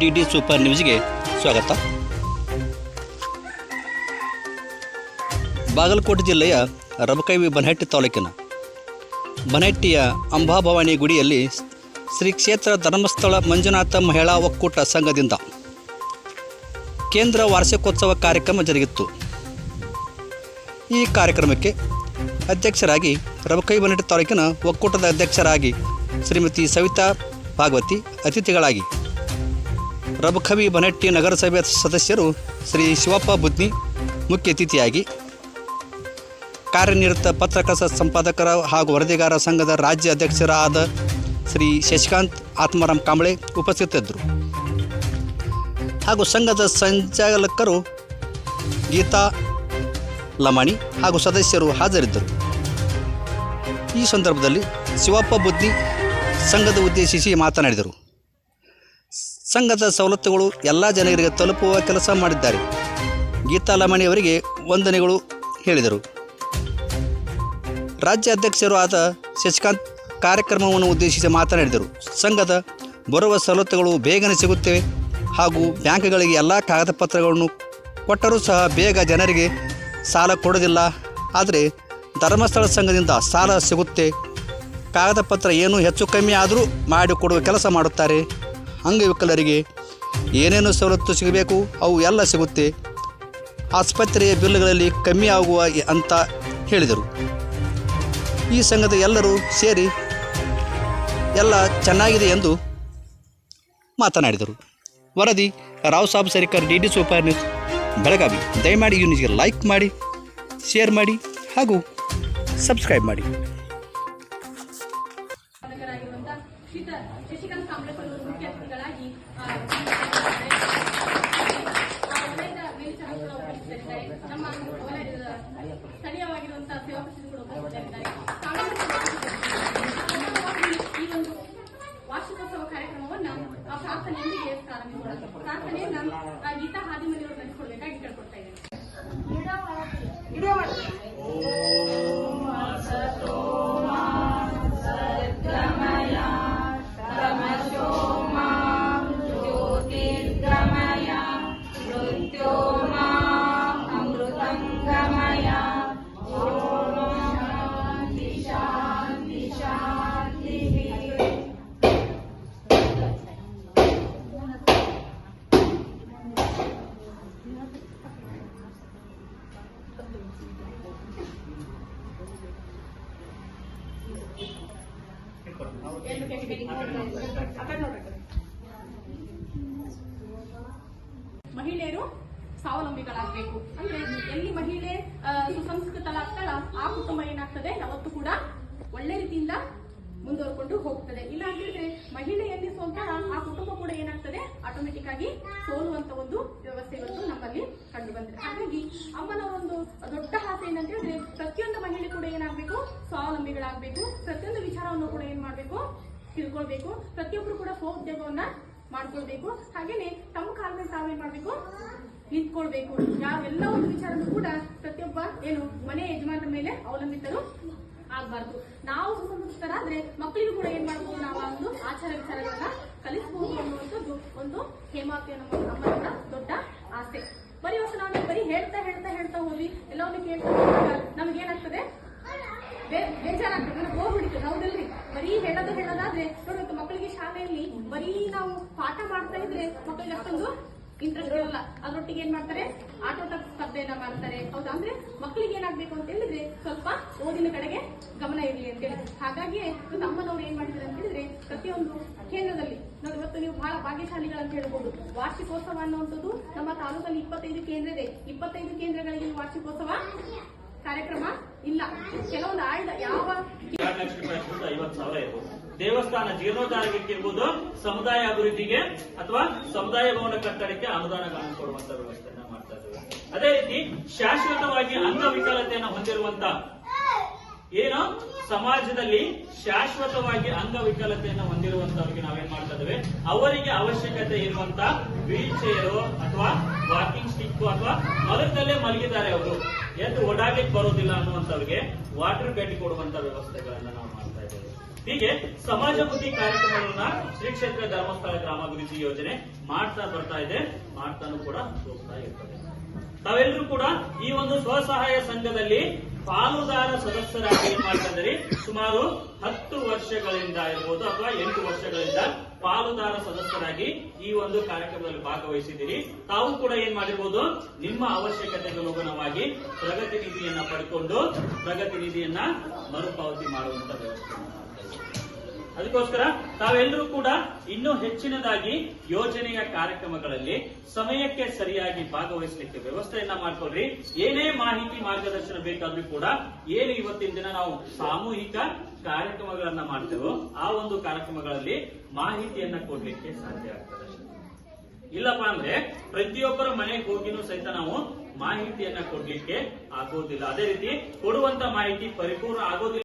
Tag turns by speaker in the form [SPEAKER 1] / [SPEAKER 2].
[SPEAKER 1] D D super ನ್ಯೂಸ್ಗೆ ಸ್ವಾಗತ. ಬಾಗಲಕೋಟೆ ಜಿಲ್ಲೆಯ ರಬಕೈವಿ ಬನಹಟ್ಟಿ ತಾಲೂಕಿನ ಬನಹಟ್ಟಿಯ ಅಂಬಾಭವಾನಿ ಗುಡಿಯಲ್ಲಿ ಶ್ರೀ ಕ್ಷೇತ್ರ ಧರ್ಮಸ್ಥಳ ಮಂಜುನಾಥ ಮಹಿಳಾ ಒಕ್ಕೂಟ ಸಂಘದಿಂದ ಕೇಂದ್ರ ವಾರ್ಷಿಕೋತ್ಸವ ಕಾರ್ಯಕ್ರಮ ಜರುಗಿತ್ತು. ಈ ಕಾರ್ಯಕ್ರಮಕ್ಕೆ ಅಧ್ಯಕ್ಷರಾಗಿ ರಬಕೈ ಬನಹಟ್ಟಿ ತಾಲೂಕಿನ ಒಕ್ಕೂಟದ ಅಧ್ಯಕ್ಷರಾಗಿ ಶ್ರೀಮತಿ ಸವಿತಾ ಭಾಗವತಿ ಅತಿಥಿಗಳಾಗಿ ರಬಕವಿ ಬನಟ್ಟಿ ನಗರಸಭೆ ಸದಸ್ಯರು ಶ್ರೀ ಶಿವಪ್ಪ ಬುದ್ನಿ ಮುಖ್ಯ ಅತಿಥಿಯಾಗಿ ಕಾರ್ಯನಿರತ ಪತ್ರಕರ್ತ ಸಂಪಾದಕರ ಹಾಗೂ ವರದಿಗಾರ ಸಂಘದ ರಾಜ್ಯ ಅಧ್ಯಕ್ಷರಾದ ಶ್ರೀ ಶಶಿಕಾಂತ್ ಆತ್ಮಾರಾಮ್ ಕಾಂಬಳೆ ಉಪಸ್ಥಿತರಿದ್ದರು. ಹಾಗೂ ಸಂಘದ ಸಂಚಾಲಕರು ಗೀತಾ ಲಮಾಣಿ ಹಾಗೂ ಸದಸ್ಯರು ಹಾಜರಿದ್ದರು. ಈ ಸಂದರ್ಭದಲ್ಲಿ ಶಿವಪ್ಪ ಬುದ್ಧಿ ಸಂಘದ ಉದ್ದೇಶಿಸಿ ಮಾತನಾಡಿದರು. ಸಂಘದ ಸವಲತ್ತುಗಳು ಎಲ್ಲ ಜನರಿಗೆ ತಲುಪುವ ಕೆಲಸ ಮಾಡಿದ್ದಾರೆ. ಗೀತಾ ಲಮಾಣಿ ಅವರಿಗೆ ವಂದನೆಗಳು ಹೇಳಿದರು. ರಾಜ್ಯ ಅಧ್ಯಕ್ಷರು ಆದ ಶಶಿಕಾಂತ್ ಕಾರ್ಯಕ್ರಮವನ್ನು ಉದ್ದೇಶಿಸಿ ಮಾತನಾಡಿದರು. ಸಂಘದ ಬರುವ ಸವಲತ್ತುಗಳು ಬೇಗನೆ ಸಿಗುತ್ತವೆ ಹಾಗೂ ಬ್ಯಾಂಕ್ಗಳಿಗೆ ಎಲ್ಲ ಕಾಗದ ಪತ್ರಗಳನ್ನು ಕೊಟ್ಟರೂ ಸಹ ಬೇಗ ಜನರಿಗೆ ಸಾಲ ಕೊಡೋದಿಲ್ಲ. ಆದರೆ ಧರ್ಮಸ್ಥಳ ಸಂಘದಿಂದ ಸಾಲ ಸಿಗುತ್ತೆ. ಕಾಗದ ಪತ್ರ ಏನು ಹೆಚ್ಚು ಕಮ್ಮಿ ಆದರೂ ಮಾಡಿಕೊಡುವ ಕೆಲಸ ಮಾಡುತ್ತಾರೆ. ಅಂಗವಿಕಲರಿಗೆ ಏನೇನು ಸವಲತ್ತು ಸಿಗಬೇಕು, ಅವು ಎಲ್ಲ ಸಿಗುತ್ತೆ. ಆಸ್ಪತ್ರೆಯ ಬಿಲ್ಗಳಲ್ಲಿ ಕಮ್ಮಿ ಆಗುವ ಅಂತ ಹೇಳಿದರು. ಈ ಸಂಘದ ಎಲ್ಲರೂ ಸೇರಿ ಎಲ್ಲ ಚೆನ್ನಾಗಿದೆ ಎಂದು ಮಾತನಾಡಿದರು. ವರದಿ, Rao Saab Sarikar, D D super news, Belagavi. ದಯಮಾಡಿ ಈ ಲೈಕ್ ಮಾಡಿ, ಶೇರ್ ಮಾಡಿ ಹಾಗೂ ಸಬ್ಸ್ಕ್ರೈಬ್ ಮಾಡಿ.
[SPEAKER 2] ಆ ಹಾದಿ ಪ್ರಾರಂಭಿಸೋಣ ಪ್ರಾರ್ಥನೆಯನ್ನ ಆ, ಗೀತಾ ಹಾದಿಮನಿಯವರು ನಡೆಸಿಕೊಡ್ಬೇಕಾಗಿ ಕೇಳ್ಕೊಡ್ತಾ ಇದ್ದೇನೆ ಮಹಿಳೆಯರು ಸ್ವಾವಲಂಬಿಗಳಾಗಬೇಕು. ಅಂದ್ರೆ ಎಲ್ಲಿ ಮಹಿಳೆ ಸುಸಂಸ್ಕೃತಳಾಗ್ತಾಳ, ಆ ಕುಟುಂಬ ಏನಾಗ್ತದೆ? ಯಾವತ್ತೂ ಕೂಡ ಒಳ್ಳೆ ರೀತಿಯಿಂದ ಮುಂದುವರ್ಕೊಂಡು ಹೋಗ್ತದೆ. ಇಲ್ಲ ಅಂದ್ರೆ ಮಹಿಳೆ ಎಲ್ಲಿ ಆ ಕುಟುಂಬ ಕೂಡ ಏನಾಗ್ತದೆ? ಆಟೋಮೆಟಿಕ್ ಆಗಿ ಸೋಲುವಂತ ಒಂದು ವ್ಯವಸ್ಥೆ ಇವತ್ತು ನಮ್ಮಲ್ಲಿ ಕಂಡು ಬಂದಿದೆ. ಹಾಗಾಗಿ ಅಮ್ಮನ ಒಂದು ದೊಡ್ಡ ಆಸೆ ಏನಂತ ಹೇಳಿದ್ರೆ ಪ್ರತಿಯೊಂದು ಮಹಿಳೆ ಕೂಡ ಏನಾಗ್ಬೇಕು? ಸ್ವಾವಲಂಬಿಗಳಾಗಬೇಕು. ಪ್ರತಿಯೊಂದು ವಿಚಾರವನ್ನು ಕೂಡ ಏನ್ ಮಾಡ್ಬೇಕು? ತಿಳ್ಕೊಳ್ಬೇಕು. ಪ್ರತಿಯೊಬ್ರು ಕೂಡ ಸ್ವಉದ್ಯೋಗವನ್ನ ಮಾಡ್ಕೊಳ್ಬೇಕು. ಹಾಗೇನೆ ತಮ್ಮ ಕಾಲ ಮೇಲೆ ತಾವೇನ್ ಮಾಡ್ಬೇಕು? ನಿಂತ್ಕೊಳ್ಬೇಕು. ಯಾವೆಲ್ಲ ಒಂದು ವಿಚಾರನೂ ಕೂಡ ಪ್ರತಿಯೊಬ್ಬ ಏನು ಮನೆ ಯಜಮಾನರ ಮೇಲೆ ಅವಲಂಬಿತರು ಆಗ್ಬಾರ್ದು. ನಾವು ಸುಸಂಸ್ಕೃತರಾದ್ರೆ ಮಕ್ಕಳಿಗೂ ಕೂಡ ಏನ್ ಮಾಡ್ಬೋದು ನಾವು ಒಂದು ಆಚಾರ ವಿಚಾರಗಳನ್ನ ಕಲಿಸಬಹುದು ಅನ್ನುವಂಥದ್ದು ಒಂದು ಹೇಮಾವತಿಯ ನಮ್ಮ ದೊಡ್ಡ ಆಸೆ. ಬರೀ ವರ್ಷ ನಾವು ಬರೀ ಹೇಳ್ತಾ ಹೇಳ್ತಾ ಹೇಳ್ತಾ ಹೋಗಿ ಎಲ್ಲವನ್ನು ಕೇಳ್ತಾ ನಮ್ಗೆ ನಮ್ಗೇನಾಗ್ತದೆ ಬರೀ ಹೇಳೋದು ಹೇಳೋದಾದ್ರೆ ನೋಡ್ಬೇಕು ಮಕ್ಕಳಿಗೆ ಶಾಲೆಯಲ್ಲಿ ಬರೀ ನಾವು ಪಾಠ ಮಾಡ್ತಾ ಇದ್ರೆ ಮಕ್ಕಳಿಗೆ ಅಷ್ಟೊಂದು ಇಂಟ್ರೆಸ್ಟ್ ಇರಲ್ಲ. ಅದರೊಟ್ಟಿಗೆ ಏನ್ ಮಾಡ್ತಾರೆ? ಆಟೋಟ ಸ್ಪರ್ಧೆಯನ್ನ ಮಾಡ್ತಾರೆ. ಹೌದಾ? ಅಂದ್ರೆ ಮಕ್ಕಳಿಗೆ ಏನಾಗ್ಬೇಕು ಅಂತ ಹೇಳಿದ್ರೆ ಸ್ವಲ್ಪ ಓದಿನ ಕಡೆಗೆ ಗಮನ ಇರಲಿ ಅಂತ ಹೇಳಿ. ಹಾಗಾಗಿ ಇವತ್ತು ಅಮ್ಮನವ್ರು ಏನ್ ಮಾಡಿದ್ರೆ ಅಂತ ಹೇಳಿದ್ರೆ ಪ್ರತಿಯೊಂದು ಕೇಂದ್ರದಲ್ಲಿ ನಾವು ಇವತ್ತು ನೀವು ಬಹಳ ಭಾಗ್ಯಶಾಲಿಗಳಂತ ಹೇಳ್ಬೋದು. ವಾರ್ಷಿಕೋತ್ಸವ ಅನ್ನುವಂಥದ್ದು ನಮ್ಮ ತಾಲೂಕಲ್ಲಿ ಇಪ್ಪತ್ತೈದು ಕೇಂದ್ರ ಇದೆ. ಇಪ್ಪತ್ತೈದು ಕೇಂದ್ರಗಳಿಗೆ ವಾರ್ಷಿಕೋತ್ಸವ ಕಾರ್ಯಕ್ರಮ ಇಲ್ಲ. ಕೆಲವೊಂದು ಆಯ್ದ. ಯಾವ
[SPEAKER 3] ದೇವಸ್ಥಾನ ಜೀರ್ಣೋದ್ಧಾರಕ್ಕೆ ಇರ್ಬೋದು ಸಮುದಾಯ ಅಭಿವೃದ್ಧಿಗೆ ಅಥವಾ ಸಮುದಾಯ ಭವನ ಕಟ್ಟಡಕ್ಕೆ ಅನುದಾನಗಳನ್ನು ಕೊಡುವಂತ ವ್ಯವಸ್ಥೆಯನ್ನ ಮಾಡ್ತಾ ಇದ್ದೇವೆ. ಅದೇ ರೀತಿ ಶಾಶ್ವತವಾಗಿ ಅಂಗವಿಕಲತೆಯನ್ನು ಹೊಂದಿರುವಂತ ಏನು? ಸಮಾಜದಲ್ಲಿ ಶಾಶ್ವತವಾಗಿ ಅಂಗವಿಕಲತೆಯನ್ನು ಹೊಂದಿರುವಂತವರಿಗೆ ನಾವೇನ್ ಮಾಡ್ತಾ ಇದ್ದೇವೆ? ಅವರಿಗೆ ಅವಶ್ಯಕತೆ ಇರುವಂತ ವೀಲ್ ಚೇರು ಅಥವಾ ವಾಕಿಂಗ್ ಸ್ಟಿಕ್ ಅಥವಾ ಮಲಗದಲ್ಲೇ ಮಲಗಿದ್ದಾರೆ ಅವರು. ಎದ್ದು ಓಡಾಡ್ಲಿಕ್ಕೆ ಬರೋದಿಲ್ಲ ಅನ್ನುವಂಥವ್ರಿಗೆ ವಾಟರ್ ಬೆಡ್ ಕೊಡುವಂತ ವ್ಯವಸ್ಥೆಗಳನ್ನ ನಾವು ಮಾಡ್ತಾ ಇದ್ದೇವೆ. ಹೀಗೆ ಸಮಾಜ ಬುದ್ಧಿ ಕಾರ್ಯಕ್ರಮಗಳನ್ನ ಶ್ರೀ ಕ್ಷೇತ್ರ ಧರ್ಮಸ್ಥಳ ಗ್ರಾಮಾಭಿವೃದ್ಧಿ ಯೋಜನೆ ಮಾಡ್ತಾ ಬರ್ತಾ ಇದೆ. ಮಾಡ್ತಾನು ಕೂಡ ಹೋಗ್ತಾ ಇರ್ತದೆ. ತಾವೆಲ್ಲರೂ ಕೂಡ ಈ ಒಂದು ಸ್ವಸಹಾಯ ಸಂಘದಲ್ಲಿ ಪಾಲುದಾರ ಸದಸ್ಯರಾಗಿ ಏನ್ ಮಾಡ್ತಾ ಸುಮಾರು ಹತ್ತು ವರ್ಷಗಳಿಂದ ಇರ್ಬೋದು ಅಥವಾ ಎಂಟು ವರ್ಷಗಳಿಂದ ಪಾಲುದಾರ ಸದಸ್ಯರಾಗಿ ಈ ಒಂದು ಕಾರ್ಯಕ್ರಮದಲ್ಲಿ ಭಾಗವಹಿಸಿದ್ದೀರಿ. ತಾವು ಕೂಡ ಏನ್ ಮಾಡಿರ್ಬೋದು? ನಿಮ್ಮ ಅವಶ್ಯಕತೆಗೆ ಅನುಗುಣವಾಗಿ ಪ್ರಗತಿ ನಿಧಿಯನ್ನ ಪಡ್ಕೊಂಡು ಪ್ರಗತಿ ನಿಧಿಯನ್ನ ಮರುಪಾವತಿ ಮಾಡುವಂತ ವ್ಯವಸ್ಥೆ ಅದಕ್ಕೋಸ್ಕರ ತಾವೆಲ್ಲರೂ ಕೂಡ ಇನ್ನೂ ಹೆಚ್ಚಿನದಾಗಿ ಯೋಜನೆಯ ಕಾರ್ಯಕ್ರಮಗಳಲ್ಲಿ ಸಮಯಕ್ಕೆ ಸರಿಯಾಗಿ ಭಾಗವಹಿಸಲಿಕ್ಕೆ ವ್ಯವಸ್ಥೆಯನ್ನ ಮಾಡ್ಕೊಳ್ರಿ. ಏನೇ ಮಾಹಿತಿ ಮಾರ್ಗದರ್ಶನ ಬೇಕಾದ್ರೂ ಕೂಡ ಏನು ಇವತ್ತಿನ ದಿನ ನಾವು ಸಾಮೂಹಿಕ ಕಾರ್ಯಕ್ರಮಗಳನ್ನ ಮಾಡ್ತೇವೋ ಆ ಒಂದು ಕಾರ್ಯಕ್ರಮಗಳಲ್ಲಿ ಮಾಹಿತಿಯನ್ನ ಕೊಡ್ಲಿಕ್ಕೆ ಸಾಧ್ಯ ಆಗ್ತದೆ. ಇಲ್ಲಪ್ಪ ಅಂದ್ರೆ ಪ್ರತಿಯೊಬ್ಬರ ಮನೆಗೆ ಹೋಗಿನೂ ಸಹಿತ ನಾವು ಮಾಹಿತಿಯನ್ನ ಕೊಡ್ಲಿಕ್ಕೆ ಆಗೋದಿಲ್ಲ ಅದೇ ರೀತಿ ಕೊಡುವಂತ ಮಾಹಿತಿ ಪರಿಪೂರ್ಣ ಆಗೋದಿಲ್ಲ